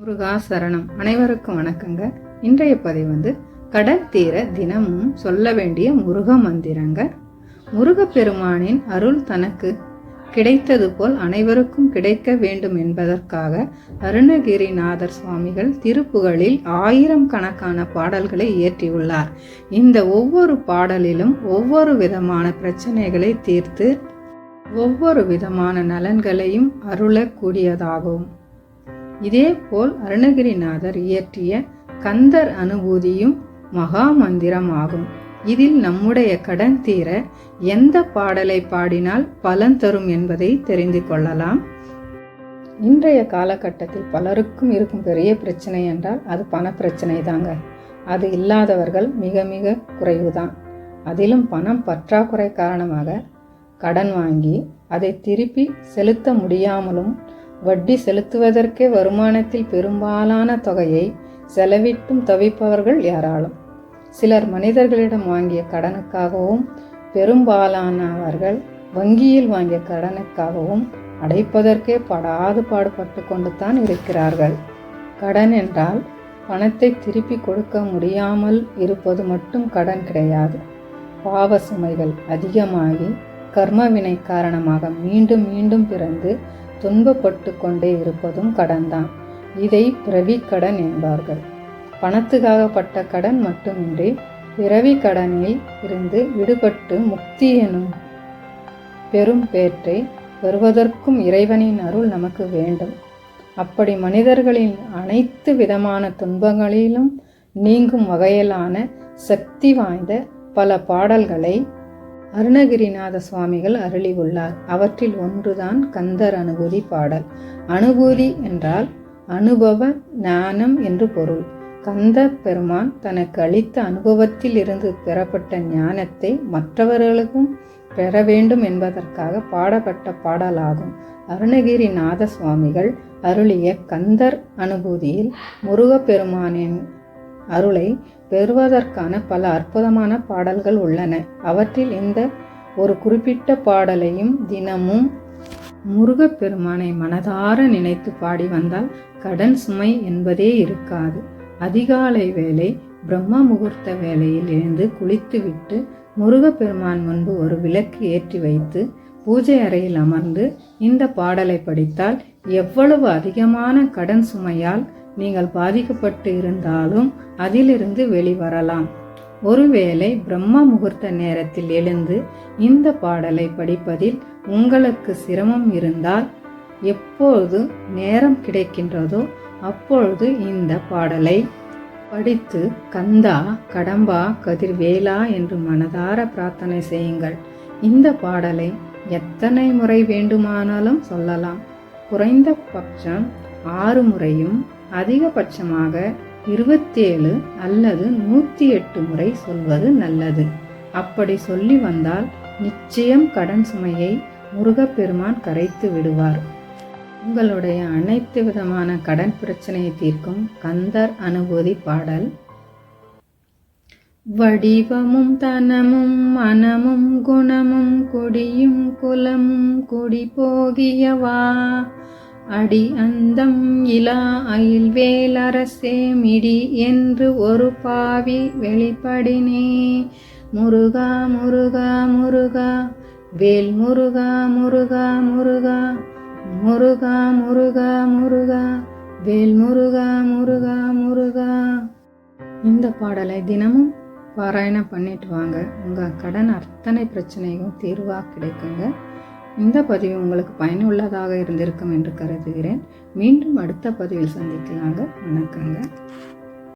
முருகா சரணம். அனைவருக்கும் வணக்கங்க. இன்றைய பதிவு வந்து கடல் தீர தினமும் சொல்ல வேண்டிய முருக மந்திரங்க. முருகப்பெருமானின் அருள் தனக்கு கிடைத்தது போல் அனைவருக்கும் கிடைக்க வேண்டும் என்பதற்காக அருணகிரிநாதர் சுவாமிகள் திருப்புகளில் ஆயிரம் கணக்கான பாடல்களை இயற்றியுள்ளார். இந்த ஒவ்வொரு பாடலிலும் ஒவ்வொரு விதமான பிரச்சனைகளை தீர்த்து ஒவ்வொரு விதமான நலன்களையும் அருளக்கூடியதாகும். இதேபோல் அருணகிரிநாதர் இயற்றிய கந்தர் அனுபூதியும் மகா மந்திரம் ஆகும் இதில் நம்முடைய கடன் தீர எந்த பாடலை பாடினால் பலன் தரும் என்பதை தெரிந்து கொள்ளலாம். இன்றைய காலகட்டத்தில் பலருக்கும் இருக்கும் பெரிய பிரச்சனை என்றால் அது பண பிரச்சனை தாங்க. அது இல்லாதவர்கள் மிக மிக குறைவுதான். அதிலும் பணம் பற்றாக்குறை காரணமாக கடன் வாங்கி அதை திருப்பி செலுத்த முடியாமலும் வட்டி செலுத்துவதற்கே வருமானத்தில் பெரும்பாலான தொகையை செலவிட்டும் தவிப்பவர்கள் ஏராளம் சிலர் மனிதர்களிடம் வாங்கிய கடனுக்காகவும் பெரும்பாலானவர்கள் வங்கியில் வாங்கிய கடனுக்காகவும் அடைப்பதற்கே படாது பாடுபட்டு கொண்டு தான் இருக்கிறார்கள். கடன் என்றால் பணத்தை திருப்பி கொடுக்க முடியாமல் இருப்பது மட்டும் கடன் கிடையாது. பாவ சுமைகள் அதிகமாகி கர்மவினை காரணமாக மீண்டும் மீண்டும் பிறந்து துன்பப்பட்டு கொண்டே இருப்பதும் கடன்தான். இதை பிறவி கடன் என்பார்கள். பணத்துக்காகப்பட்ட கடன் மட்டுமின்றி பிறவி கடனில் இருந்து விடுபட்டு முக்தி எனும் பெரும் பேற்றை பெறுவதற்கும் இறைவனின் அருள் நமக்கு வேண்டும். அப்படி மனிதர்களின் அனைத்து விதமான துன்பங்களிலும் நீங்கும் வகையிலான சக்தி வாய்ந்த பல பாடல்களை அருணகிரிநாத சுவாமிகள் அருளியுள்ளார். அவற்றில் ஒன்றுதான் கந்தர் அனுபூதி பாடல். அனுபூதி என்றால் அனுபவ ஞானம் என்று பொருள். கந்த பெருமான் தனக்கு அளித்த அனுபவத்தில் இருந்து பெறப்பட்ட ஞானத்தை மற்றவர்களுக்கும் பெற வேண்டும் என்பதற்காக பாடப்பட்ட பாடலாகும். அருணகிரிநாத சுவாமிகள் அருளிய கந்தர் அனுபூதியில் முருகப்பெருமானின் அருளை பெறுவதற்கான பல அற்புதமான பாடல்கள் உள்ளன. அவற்றில் இந்த ஒரு குறிப்பிட்ட பாடலையும் தினமும் முருகப்பெருமானை மனதார நினைத்து பாடி வந்தால் கடன் சுமை என்பதே இருக்காது. அதிகாலை வேளை பிரம்ம முகூர்த்த வேலையில் எழுந்து குளித்துவிட்டு முருகப்பெருமான் முன்பு ஒரு விளக்கு ஏற்றி வைத்து பூஜை அறையில் அமர்ந்து இந்த பாடலை படித்தால் எவ்வளவு அதிகமான கடன் சுமையால் நீங்கள் பாதிக்கப்பட்டு இருந்தாலும் அதிலிருந்து வெளிவரலாம். ஒருவேளை பிரம்ம முகூர்த்த நேரத்தில் எழுந்து இந்த பாடலை படிப்பதில் உங்களுக்கு சிரமம் இருந்தால் எப்பொழுது நேரம் கிடைக்கின்றதோ அப்பொழுது இந்த பாடலை படித்து கந்தா கடம்பா கதிர்வேலா என்று மனதார பிரார்த்தனை செய்யுங்கள். இந்த பாடலை எத்தனை முறை வேண்டுமானாலும் சொல்லலாம். குறைந்த பட்சம் ஆறு முறையும் அதிகபட்சமாக இருபத்தேழு அல்லது நூற்றி எட்டு முறை சொல்வது நல்லது. அப்படி சொல்லி வந்தால் நிச்சயம் கடன் சுமையை முருகப்பெருமான் கரைத்து விடுவார். உங்களுடைய அனைத்து விதமான கடன் பிரச்சனையை தீர்க்கும் கந்தர் அனுபூதி பாடல். வடிவமும் தனமும் மனமும் குணமும் கொடியும் குலமும் கொடி போகியவா? அடி அந்தம் இலா அயில் வேலரசே மிடி என்று ஒரு பாவி வெளிப்படினே. முருகா முருகா முருகா வேல் முருகா முருகா முருகா முருகா முருகா முருகா வேல் முருகா முருகா முருகா. இந்த பாடலை தினமும் பாராயணம் பண்ணிட்டு வாங்க. உங்கள் கடன் அத்தனை பிரச்சனையும் தீர்வாக கிடைக்குங்க. இந்த பதிவு உங்களுக்கு பயனுள்ளதாக இருந்திருக்கும் என்று கருதுகிறேன். மீண்டும் அடுத்த பதிவில் சந்திக்கலாங்க. வணக்கங்க.